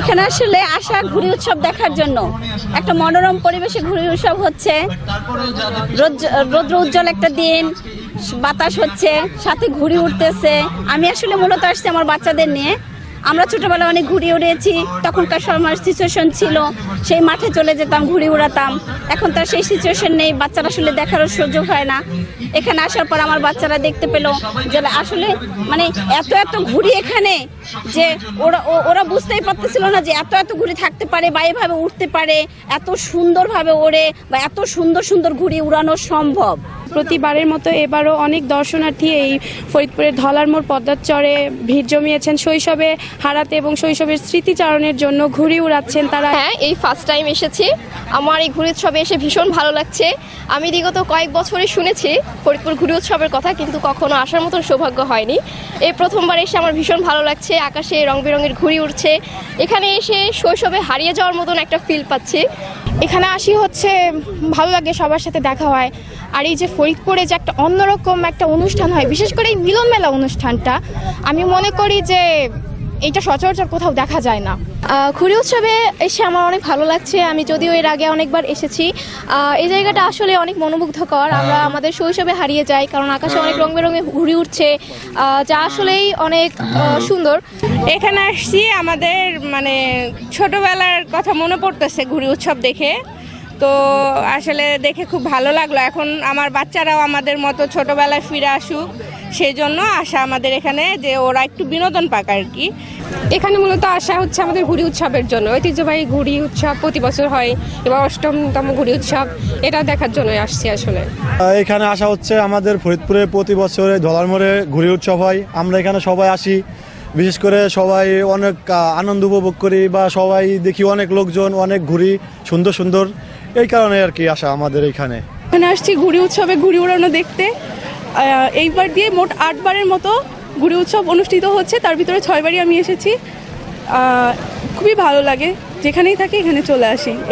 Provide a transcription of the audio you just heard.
এখানে আসলে আসা, ঘুরি উৎসব দেখার জন্য। একটা মনোরম পরিবেশে ঘুরি উৎসব হচ্ছে। রৌদ্র উজ্জ্বল একটা দিন, বাতাস হচ্ছে, সাথে ঘুরি উঠতেছে। আমি আসলে মূলত আসছি আমার বাচ্চাদের নিয়ে। আমরা ছোটবেলায় অনেক ঘুড়ি উড়েছি, তখনকার সময় সিচুয়েশন ছিল, সেই মাঠে চলে যেতাম ঘুড়ি উড়াতাম। এখন তার সেই সিচুয়েশন নেই, বাচ্চারা আসলে দেখারও সুযোগ হয় না। এখানে আসার পর আমার বাচ্চারা দেখতে পেল যে আসলে মানে এত এত ঘুড়ি এখানে যে ওরা ওরা বুঝতেই পারতেছিল না যে এত এত ঘুড়ি থাকতে পারে বা এভাবে উঠতে পারে, এত সুন্দরভাবে ওড়ে বা এত সুন্দর সুন্দর ঘুড়ি উড়ানো সম্ভব। প্রতিবারের মতো এবারও অনেক দর্শনার্থী এই ফরিদপুরের ধলার মোড় পদ্মার চরে ভিড় জমিয়েছেন শৈশবে। হারাতে এবং শৈশবের স্মৃতিচারণের জন্য ঘুড়ি উড়াচ্ছেন তারা। হ্যাঁ এই ফার্স্ট টাইম এসেছি। আমার এই ঘুড়ি উৎসবে এসে ভীষণ ভালো লাগছে। আমি বিগত কয়েক বছরে শুনেছি ফরিদপুর ঘুড়ি উৎসবের কথা, কিন্তু কখনো আসার মতন সৌভাগ্য হয়নি। এই প্রথমবার এসে আমার ভীষণ ভালো লাগছে। আকাশে রং বেরঙের ঘুড়ি উঠছে এখানে এসে শৈশবে হারিয়ে যাওয়ার মতন একটা ফিল পাচ্ছি। এখানে আসি হচ্ছে, ভালো লাগে সবার সাথে দেখা হয়। আর এই যে ফরিদপুরে যে একটা অন্যরকম একটা অনুষ্ঠান হয়, বিশেষ করে এই মিলন মেলা অনুষ্ঠানটা, আমি মনে করি যে এইটা সচরাচর কোথাও দেখা যায় না। ঘুড়ি উৎসবে এসে আমার অনেক ভালো লাগছে। আমি যদিও এর আগে অনেকবার এসেছি। এই জায়গাটা আসলে অনেক মনোমুগ্ধকর। আমরা আমাদের শৈশবে হারিয়ে যাই কারণ আকাশে অনেক রং বেরঙে ঘুড়ি উঠছে যা আসলেই অনেক সুন্দর। এখানে আসছি আমাদের মানে ছোটবেলার কথা মনে পড়তেছে ঘুড়ি উৎসব দেখে। তো আসলে দেখে খুব ভালো লাগল। এখন আমার বাচ্চারাও আমাদের মতো ছোটবেলায় ফিরে আসুক সেই জন্য আসা আমাদের এখানে যে ওরা একটু বিনোদন পাক আর কি। এখানে মূলত আসা হচ্ছে আমাদের ঘুড়ি উৎসবের জন্য। ঐতিহ্যবাহী ঘুড়ি উৎসব প্রতি বছর হয় এবার অষ্টমতম ঘুড়ি উৎসব এটা দেখার জন্যই আসছি আসলে। এখানে আসা হচ্ছে আমাদের ফরিদপুরে প্রতি বছরে ধলারমোড়ে ঘুড়ি উৎসব হয়। আমরা এখানে সবাই আসি বিশেষ করে সবাই অনেক আনন্দ উপভোগ করি বা সবাই দেখি অনেক লোকজন অনেক ঘুড়ি সুন্দর সুন্দর। এই কারণে আর কি আসা আমাদের এখানে এখানে আসছি ঘুড়ি উৎসবে ঘুড়ি উড়ানো দেখতে। এইবার দিয়ে মোট আটবারের মতো ঘুড়ি উৎসব অনুষ্ঠিত হচ্ছে। তার ভিতরে ছয়বারই আমি এসেছি। খুবই ভালো লাগে। যেখানেই থাকি এখানে চলে আসি।